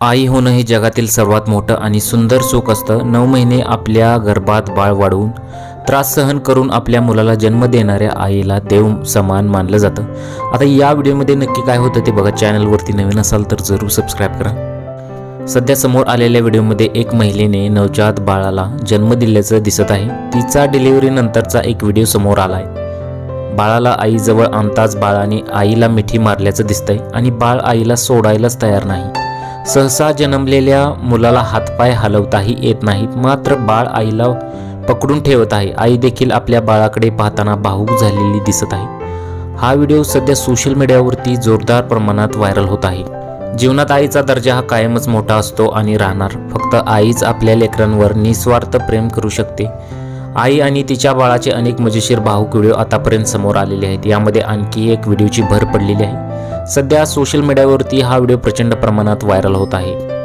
आई होणं हे जगातील सर्वात मोठं आणि सुंदर सुख असतं. नऊ महिने आपल्या गर्भात बाळ वाढवून त्रास सहन करून आपल्या मुलाला जन्म देणाऱ्या आईला देव समान मानलं जातं. आता या व्हिडिओमध्ये नक्की काय होतं ते बघा चॅनलवरती नवीन असाल तर जरूर सबस्क्राईब करा. सध्या समोर आलेल्या व्हिडिओमध्ये एक महिलेने नवजात बाळाला जन्म दिल्याचं दिसत आहे. तिचा डिलिव्हरी नंतरचा एक व्हिडिओ समोर आला आहे बाळाला आईजवळ आणताच बाळाने आईला मिठी मारल्याचं दिसतंय आणि बाळ आईला सोडायलाच तयार नाही. सहसा जन्मलेल्या मुलाला हातपाय हलवताही येत नाहीत. मात्र बाळ आईला पकडून ठेवत आहे. आई देखील आपल्या बाळाकडे पाहताना भावूक झालेली दिसत आहे. हा व्हिडिओ सध्या सोशल मीडियावरती जोरदार प्रमाणात व्हायरल होत आहे. जीवनात आईचा दर्जा हा कायमच मोठा असतो आणि राहणार. फक्त आईच आपल्या लेकरांवर निस्वार्थ प्रेम करू शकते. आई आणि तिच्या बाळाचे अनेक मजेशीर भावूक व्हिडिओ आतापर्यंत समोर आलेले आहेत. यामध्ये आणखी एक व्हिडिओची भर पडलेली आहे. सध्या सोशल मीडियावरती हा व्हिडिओ प्रचंड प्रमाणात व्हायरल होत आहे.